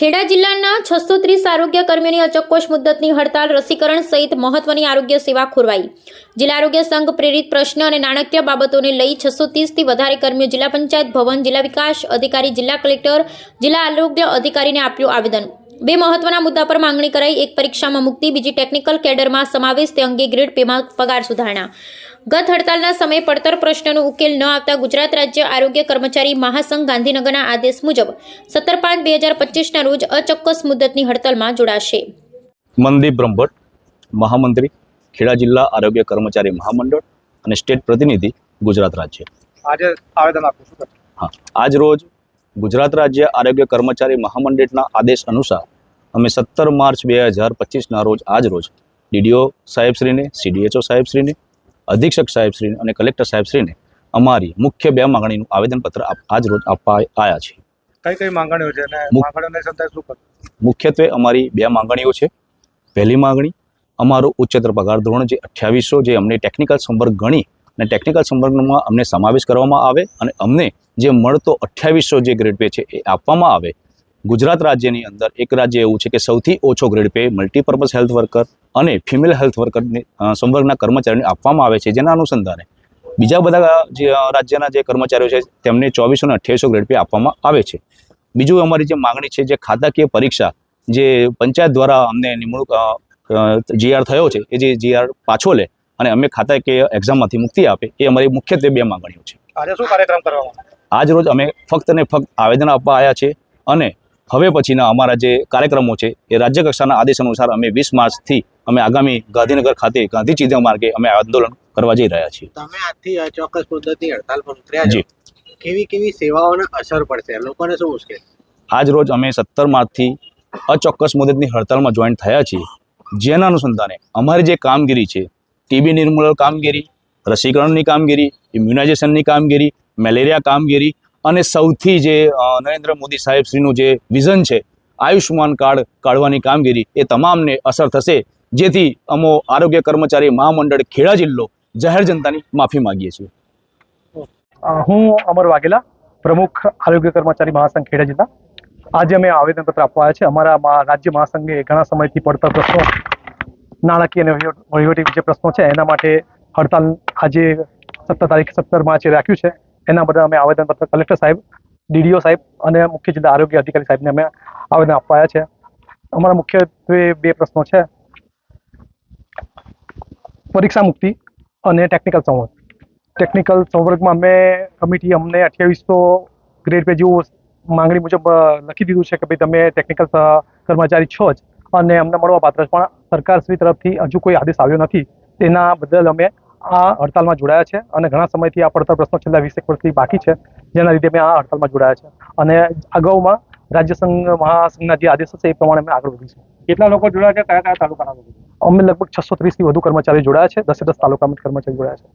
ખેડા જિલ્લાના છસો ત્રીસ આરોગ્ય કર્મીઓની અચક્કોશ મુદ્દતની હડતાલ રસીકરણ સહિત મહત્વની આરોગ્ય સેવા ખોરવાઈ. જિલ્લા આરોગ્ય સંઘ પ્રેરિત પ્રશ્ન અને નાણાકીય બાબતોને લઈ છસો ત્રીસથી વધારે કર્મીઓ જિલ્લા પંચાયત ભવન, જિલ્લા વિકાસ અધિકારી, જિલ્લા કલેક્ટર, જિલ્લા આરોગ્ય અધિકારીને આપ્યું આવેદન. બે મહત્વના મુદ્દા પર માંગણી કરાઈ. એક પરીક્ષામાં મુક્તિ, બીજી ટેકનિકલ કેડરમાં સમાવેશ, તે અંગે ગ્રેડ પેમાં પગાર સુધારણા. ગત હડતાલના સમયે પડતર પ્રશ્નનો ઉકેલ ન આવતા ગુજરાત રાજ્ય આરોગ્ય કર્મચારી મહાસંઘ ગાંધીનગરના આદેશ મુજબ સત્તર પાંચ બે હજાર પચીસના રોજ અચોક્કસ મુદ્દતની હડતાલમાં જોડાશે. મનદીપ બ્રહ્મભટ્ટ મહામંત્રી ખેડા જિલ્લા આરોગ્ય કર્મચારી મહામંડળ અને સ્ટેટ પ્રતિનિધિ ગુજરાત રાજ્ય. આજે આવેદન હા આજ રોજ ગુજરાત રાજ્ય આરોગ્ય કર્મચારી મહામંડળના આદેશ અનુસાર અમે સત્તર માર્ચ બે હજાર પચીસના રોજ આજ રોજ ડીડીઓ સાહેબશ્રીને સીડીએચઓ સાહેબશ્રીને અધિક્ષક સાહેબશ્રી અને કલેક્ટર સાહેબશ્રીને અમારી મુખ્ય બે માંગણીનું આવેદનપત્ર આજ રોજ આપવા આવ્યા છે કઈ કઈ માંગણીઓ છે? મુખ્યત્વે અમારી બે માંગણીઓ છે પહેલી માંગણી અમારું ઉચ્ચતર પગાર ધોરણ જે અઠ્યાવીસો જે અમને ટેકનિકલ સંપર્ક ગણી અને ટેકનિકલ સંપર્કમાં અમને સમાવેશ કરવામાં આવે અને અમને જે મળતો અઠ્યાવીસો જે ગ્રેડ પે છે એ આપવામાં આવે ગુજરાત રાજ્યની અંદર એક રાજ્ય એવું છે કે સૌથી ઓછો grade pay multipurpose health worker અને ફિમેલ હેલ્થ વર્કરને સંવર્ગના કર્મચારીઓને આપવામાં આવે છે જેના અનુસંધાને. બીજા બધા જે રાજ્યના જે કર્મચારીઓ છે તેમને ચોવીસો અને અઠ્યાવીસો ગ્રેડ પે આપવામાં આવે છે. બીજું અમારી જે માગણી છે જે ખાતાકીય પરીક્ષા જે પંચાયત દ્વારા અમને નિમણૂક જીઆર થયો છે એ જે જીઆર પાછો લે અને અમે ખાતાકીય એક્ઝામમાંથી મુક્તિ આપે એ અમારી મુખ્યત્વે બે માંગણીઓ છે. આજે શું કાર્યક્રમ કરવામાં આજ રોજ અમે ફક્ત ને ફક્ત આવેદન આપવા આવ્યા છે અને હવે પછીના અમારા જે કાર્યક્રમો છે એ રાજ્ય કક્ષાના આદેશ અનુસાર અમે વીસ માર્ચથી અમે આગામી ગાંધીનગર ખાતે ગાંધી ચિંધ્યા માર્ગે અમે આંદોલન કરવા જઈ રહ્યા છીએ. તમે આજથી ચોક્કસ મુદ્દતની હડતાલ પર ઉતર્યા છો. જી. કેવી કેવી સેવાઓને અસર પડશે? લોકોને શું મુશ્કેલ? આજ રોજ અમે સત્તર માર્ચથી અચોક્કસ મુદતની હડતાલમાં જોઈન થયા છીએ. જેના અનુસંધાને અમારી જે કામગીરી છે ટીબી નિર્મૂલન કામગીરી રસીકરણની કામગીરી ઇમ્યુનાઇઝેશનની કામગીરી મેલેરિયા કામગીરી અને સૌથી જે નરેન્દ્ર મોદી સાહેબશ્રીનું જે વિઝન છે, આયુષ્યમાન કાર્ડ કાઢવાની કામગીરી, એ તમામને અસર થશે. જેથી અમો આરોગ્ય કર્મચારી મહામંડળ ખેડા જિલ્લો જાહેર જનતાની માફી માગીએ છીએ. હું અમર વાઘેલા, પ્રમુખ આરોગ્ય કર્મચારી મહાસંઘ ખેડા જિલ્લા. આજે અમે આવેદનપત્ર આપવા છે. અમારા રાજ્ય મહાસંઘે ઘણા સમયથી પડતા પ્રશ્નો, નાણાકીય અને વહીવટી જે પ્રશ્નો છે. એના માટે હડતાલ આજે સત્તર તારીખ સત્તર માર્ચે રાખ્યું છે. એના બદલ અમે આવેદનપત્ર કલેક્ટર સાહેબ ડીડીઓ સાહેબ અને મુખ્ય જિલ્લા આરોગ્ય અધિકારી સાહેબને અમે આવેદન અપાયા છે. અમારા મુખ્યત્વે બે પ્રશ્નો છે. પરીક્ષા મુક્તિ અને ટેકનિકલ સંવર્ગ. ટેકનિકલ સંવર્ગમાં અમે કમિટી અમને અઠ્યાવીસો ગ્રેડ પે જેવું માંગણી મુજબ લખી દીધું છે કે ભાઈ તમે ટેકનિકલ કર્મચારી છો જ. અને અમને મળવા પાત્ર. પણ સરકારશ્રી તરફથી હજુ કોઈ આદેશ આવ્યો નથી. તેના બદલ અમે આ હડતાલમાં જોડાયા છે અને ઘણા સમયથી આ પડતર પ્રશ્નો છેલ્લા વીસેક વર્ષથી બાકી છે જેના લીધે અમે આ હડતાલમાં જોડાયા છે. અને અગાઉમાં રાજ્ય સંઘ મહાસંઘના જે આદેશ હશે એ પ્રમાણે અમે આગળ વધીશું કેટલા લોકો જોડાયા છે? કયા કયા તાલુકાના લોકો? અમે લગભગ છસો ત્રીસથી વધુ કર્મચારીઓ જોડાયા છે દસે દસ તાલુકામાં કર્મચારી જોડાયા છે.